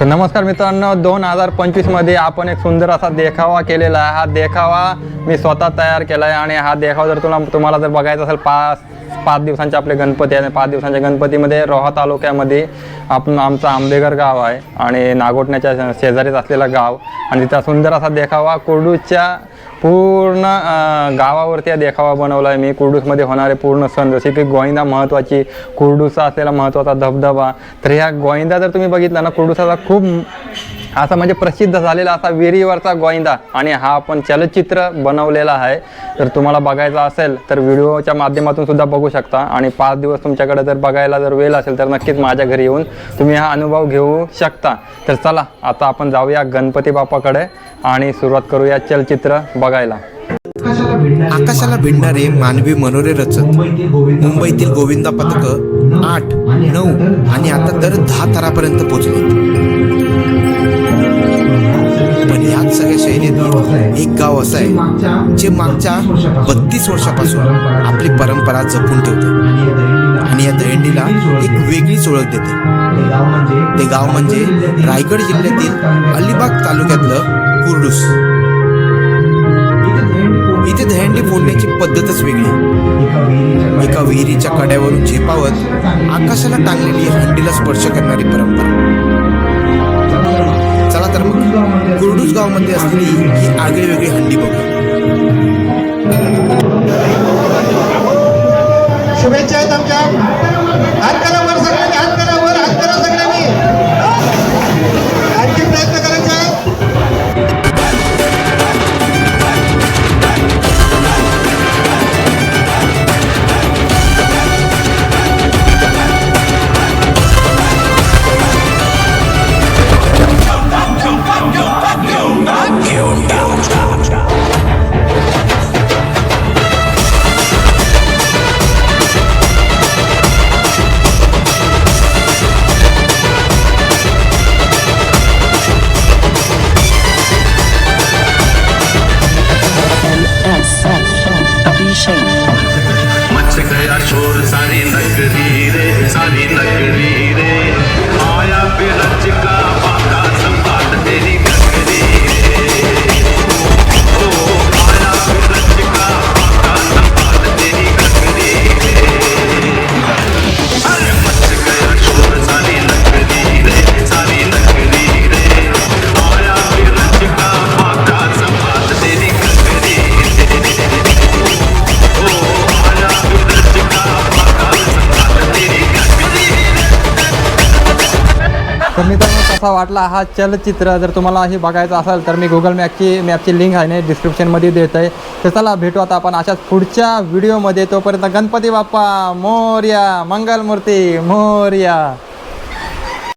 तर नमस्कार मित्रांनो दोन हजार पंचवीसमध्ये आपण एक सुंदर असा देखावा केलेला आहे. हा देखावा मी स्वतः तयार केला आहे आणि हा देखावा जर तुला तुम्हाला जर बघायचा असेल पाच पाच दिवसांचे आपले गणपती आहे. पाच दिवसांच्या गणपतीमध्ये रोहा तालुक्यामध्ये आपण आमचं आंबेगर गाव आहे आणि नागोटण्याच्या शेजारीच असलेला गाव. आणि तिथं सुंदर असा देखावा कुर्डूच्या पूर्ण गावावरती हा देखावा बनवला आहे मी कुर्डूसमध्ये होणारे पूर्ण सण जसे की गोविंदा महत्त्वाची कुर्डूचा असलेला महत्त्वाचा धबधबा. तर ह्या गोविंदा जर तुम्ही बघितला ना कुर्डूसाचा खूप असा म्हणजे प्रसिद्ध झालेला असा विहिरीवरचा गोविंदा. आणि हा आपण चलचित्र बनवलेला आहे. तर तुम्हाला बघायचा असेल तर व्हिडिओच्या माध्यमातून सुद्धा बघू शकता. आणि पाच दिवस तुमच्याकडे जर बघायला जर वेळ असेल तर नक्कीच माझ्या घरी येऊन तुम्ही हा अनुभव घेऊ शकता. तर चला आता आपण जाऊया गणपती बाप्पाकडे. आणि सुरुवात करूया चलचित्र बघायला. आकाशाला भिडणारे मानवी मनोरे रचत मुंबईतील गोविंदा पथक आठ नऊ आणि आता दर दहा थरापर्यंत पोहोचले. एक गाव असं आहे जे मागच्या बत्तीस वर्षापासून आपली परंपरा जपून ठेवते. आणि या दहिंडीला एक वेगळीच ओळख देते. ते गाव म्हणजे रायगड जिल्ह्यातील अलिबाग तालुक्यातलं कुर्डूस. इथे दहंडी फोडण्याची पद्धतच वेगळी आहे. एका विहिरीच्या कड्यावरून झेपावत आकाशाला टांगलेली हंडीला स्पर्श करणारी परंपरा. गावमध्ये असलेली ही आगळी वेगळी हंडी बघू. शुभेच्छा आहेत आमच्या. तर मित्रांनो कसा वाटला हा चलचित्र? जर तुम्हाला हे बघायचं असेल तर मी गुगल मॅपची मॅपची लिंक आहे ना डिस्क्रिप्शनमध्ये देत आहे तर चला भेटू आता आपण अशाच पुढच्या व्हिडिओमध्ये तोपर्यंत गणपती बाप्पा मोर्या मंगलमूर्ती मोर्या.